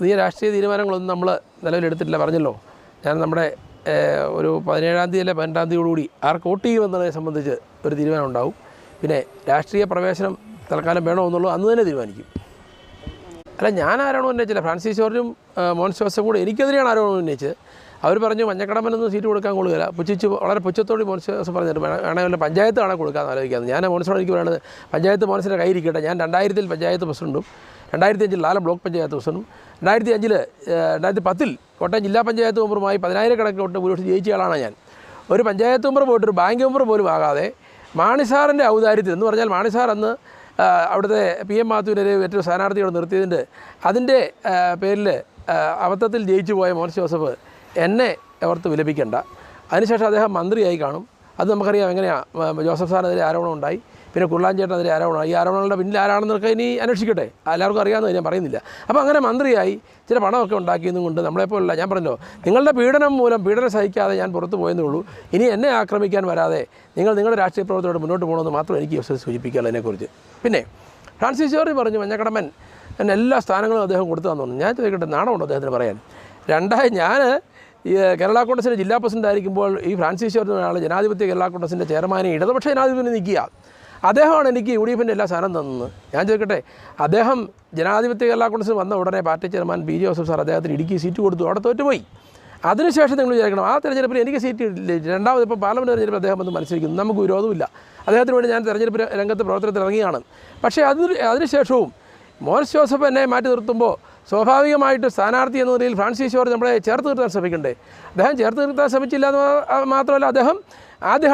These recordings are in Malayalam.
പുതിയ രാഷ്ട്രീയ തീരുമാനങ്ങളൊന്നും നമ്മൾ നിലവിലെടുത്തിട്ടില്ല പറഞ്ഞല്ലോ. ഞാൻ നമ്മുടെ ഒരു പതിനേഴാം തീയതി അല്ലെ പതിനെട്ടാം തീയതിയോടുകൂടി ആർക്ക് വോട്ട് ചെയ്യുമെന്നതിനെ സംബന്ധിച്ച് ഒരു തീരുമാനം ഉണ്ടാവും. പിന്നെ രാഷ്ട്രീയ പ്രവേശനം തൽക്കാലം വേണോ എന്നുള്ളത് അന്ന് തന്നെ തീരുമാനിക്കും. അല്ല ഞാൻ ആരാണോ ഉന്നയിച്ചില്ല ഫ്രാൻസിസ് ജോർജും മോഹൻ ജോസഫും കൂടെ എനിക്കെതിരെയാണ് ആരാണോ ഉന്നയിച്ചത്. അവർ പറഞ്ഞു മഞ്ഞക്കടമ്പനൊന്നും സീറ്റ് കൊടുക്കാൻ കൊള്ളുകയില്ല. പുച്ഛിച്ച് വളരെ പുച്ഛത്തോടെ മോൻസ് പറഞ്ഞിട്ട് വേണം വേണമെങ്കിൽ പഞ്ചായത്ത് കാണാൻ കൊടുക്കാമെന്ന് ആലോചിക്കാമെന്ന് ഞാൻ മോൻസിനോട് എനിക്ക് പറയുന്നത് പഞ്ചായത്ത് മോൻസിന്റെ കയ്യിരിക്കട്ടെ ഞാൻ രണ്ടായിരത്തിൽ പഞ്ചായത്ത് പ്രസിഡന്റും രണ്ടായിരത്തി അഞ്ചിൽ ലാലം ബ്ലോക്ക് പഞ്ചായത്ത് പ്രസിഡന്റും രണ്ടായിരത്തി അഞ്ചിൽ രണ്ടായിരത്തി പത്തിൽ കോട്ടയം ജില്ലാ പഞ്ചായത്ത് മെമ്പറുമായി പതിനായിരക്കണക്കിന് വോട്ട് ഭൂരിപക്ഷം ജയിച്ച ആളാണ് ഞാൻ. ഒരു പഞ്ചായത്ത് മെമ്പർ പോയിട്ട് ഒരു ബാങ്ക് മെമ്പർ പോലും ആകാതെ മാണിസാറിന്റെ ഔദാര്യത്തിൽ എന്ന് പറഞ്ഞാൽ മാണിസാർ അന്ന് അവിടുത്തെ പി എം മാത്യുവിനെ ഏറ്റവും സ്ഥാനാർത്ഥിയോട് നിർത്തിയതിന്റെ അതിന്റെ പേരിൽ അബദ്ധത്തിൽ ജയിച്ചു പോയ മോൻസ് ജോസഫ് എന്നെ ഓർത്ത് വിലപിക്കേണ്ട. അതിനുശേഷം അദ്ദേഹം മന്ത്രിയായി കാണും. അത് നമുക്കറിയാം എങ്ങനെയാണ് ജോസഫ് സാറിനെതിരെ ആരോപണം ഉണ്ടായി പിന്നെ കുള്ളാഞ്ചേട്ടനെതിരെ ആരോപണം ഈ ആരോപണങ്ങളുടെ പിന്നിൽ ആരാണെന്നൊക്കെ ഇനി അന്വേഷിക്കട്ടെ. എല്ലാവർക്കും അറിയാമെന്ന് ഞാൻ പറയുന്നില്ല. അപ്പോൾ അങ്ങനെ മന്ത്രിയായി ചില പണമൊക്കെ ഉണ്ടാക്കിയതും കൊണ്ട് നമ്മളെപ്പോലുള്ള ഞാൻ പറഞ്ഞല്ലോ നിങ്ങളുടെ പീഡനം മൂലം പീഡനം സഹിക്കാതെ ഞാൻ പുറത്തു പോയെന്നേ ഉള്ളൂ. ഇനി എന്നെ ആക്രമിക്കാൻ വരാതെ നിങ്ങൾ നിങ്ങളുടെ രാഷ്ട്രീയ പ്രവർത്തനത്തോട് മുന്നോട്ട് പോകണമെന്ന് മാത്രം എനിക്ക് സൂചിപ്പിക്കാമല്ലോ അതിനെക്കുറിച്ച്. പിന്നെ ഫ്രാൻസിസ് ജോർജ് പറഞ്ഞു മഞ്ഞക്കടമൻ എന്നെ എല്ലാ സ്ഥാനങ്ങളും അദ്ദേഹം കൊടുത്തു തന്നു ഞാൻ ചോദിക്കട്ടെ നാണമുണ്ടോ അദ്ദേഹത്തിന് പറയാൻ? രണ്ടായി ഞാൻ ഈ കേരള കോൺഗ്രസിന്റെ ജില്ലാ പ്രസിഡന്റ് ആയിരിക്കുമ്പോൾ ഈ ഫ്രാൻസിസ് ജോർജ് ആൾ ജനാധിപത്യ കേരള കോൺഗ്രസിന്റെ ചെയർമാനെ ഇടതുപക്ഷ ജനാധിപത്യം നിൽക്കുക. അദ്ദേഹമാണ് എനിക്ക് യു ഡി എഫിന്റെ എല്ലാ സ്ഥാനം തന്നത്. ഞാൻ ചോദിക്കട്ടെ അദ്ദേഹം ജനാധിപത്യ കേരള കോൺഗ്രസ് വന്ന ഉടനെ party chairman B Joseph sir അദ്ദേഹത്തിന് ഇടുക്കി സീറ്റ് കൊടുത്തു അവിടെ തോറ്റുപോയി. അതിനുശേഷം നിങ്ങൾ വിചാരിക്കണം ആ തെരഞ്ഞെടുപ്പിൽ എനിക്ക് സീറ്റ് ഇല്ല രണ്ടാമത് ഇപ്പോൾ പാർലമെന്റ് തെരഞ്ഞെടുപ്പ് അദ്ദേഹം വന്ന് മത്സരിക്കുന്നു നമുക്ക് വിരോധമില്ല അദ്ദേഹത്തിന് വേണ്ടി ഞാൻ തെരഞ്ഞെടുപ്പ് രംഗത്ത് പ്രവർത്തനത്തിൽ ഇറങ്ങിയാണ്. പക്ഷേ അതിന് അതിനുശേഷവും മോൻസ് ജോസഫ് എന്നെ മാറ്റി നിർത്തുമ്പോൾ സ്വാഭാവികമായിട്ട് സ്ഥാനാർത്ഥി എന്ന നിലയിൽ ഫ്രാൻസിസ് ജോർജ് നമ്മളെ ചേർത്ത് നിർത്താൻ ശ്രമിക്കണ്ടേ? അദ്ദേഹം ചേർത്ത് നിർത്താൻ ശ്രമിച്ചില്ല എന്ന് മാത്രമല്ല അദ്ദേഹം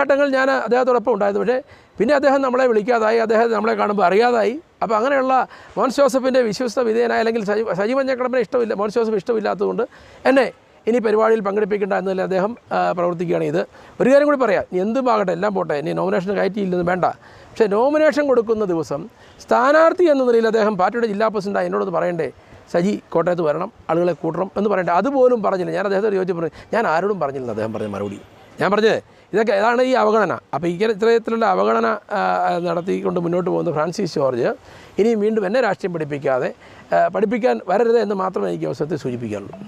ഘട്ടങ്ങൾ ഞാൻ അദ്ദേഹത്തോടൊപ്പം ഉണ്ടായത് പക്ഷേ പിന്നെ അദ്ദേഹം നമ്മളെ വിളിക്കാതായി അദ്ദേഹം നമ്മളെ കാണുമ്പോൾ അറിയാതായി. അപ്പോൾ അങ്ങനെയുള്ള മോൻസ് ജോസഫിന്റെ വിശ്വസ്ത വിധേയനായ അല്ലെങ്കിൽ സജി മഞ്ഞക്കടമ്പിനെ ഇഷ്ടമില്ല മോൻസ് ജോസഫ് ഇഷ്ടമില്ലാത്തതുകൊണ്ട് എന്നെ ഇനി പരിപാടിയിൽ പങ്കെടുപ്പിക്കേണ്ട എന്നതിൽ അദ്ദേഹം പ്രവർത്തിക്കുകയാണ് ഇത്. ഒരു കാര്യം കൂടി പറയാം എന്തും ആകട്ടെ എല്ലാം പോട്ടെ ഇനി നോമിനേഷൻ കയറ്റിയില്ലെന്ന് വേണ്ട. പക്ഷേ നോമിനേഷൻ കൊടുക്കുന്ന ദിവസം സ്ഥാനാർത്ഥി എന്ന നിലയിൽ അദ്ദേഹം പാർട്ടിയുടെ ജില്ലാ പ്രസിഡന്റായി എന്നോടൊന്ന് പറയണ്ടേ? സജി കോട്ടയത്ത് വരണം ആളുകളെ കൂട്ടണം എന്ന് പറയണ്ടേ? അതുപോലും പറഞ്ഞില്ല. ഞാൻ അദ്ദേഹത്തോട് ചോദിച്ചു പറഞ്ഞു ഞാൻ ആരോടും പറഞ്ഞില്ല അദ്ദേഹം പറഞ്ഞ മറുപടി. ഞാൻ പറഞ്ഞത് ഇതൊക്കെ ഇതാണ് ഈ അവഗണന. അപ്പോൾ ഇങ്ങനെ ഇത്രയത്തിലുള്ള അവഗണന നടത്തിക്കൊണ്ട് മുന്നോട്ട് പോകുന്ന ഫ്രാൻസിസ് ജോർജ് ഇനിയും വീണ്ടും എന്നെ രാഷ്ട്രീയം പഠിപ്പിക്കാതെ പഠിപ്പിക്കാൻ വരരുത് എന്ന് മാത്രമേ എനിക്ക് അവസരത്തിൽ സൂചിപ്പിക്കാനുള്ളൂ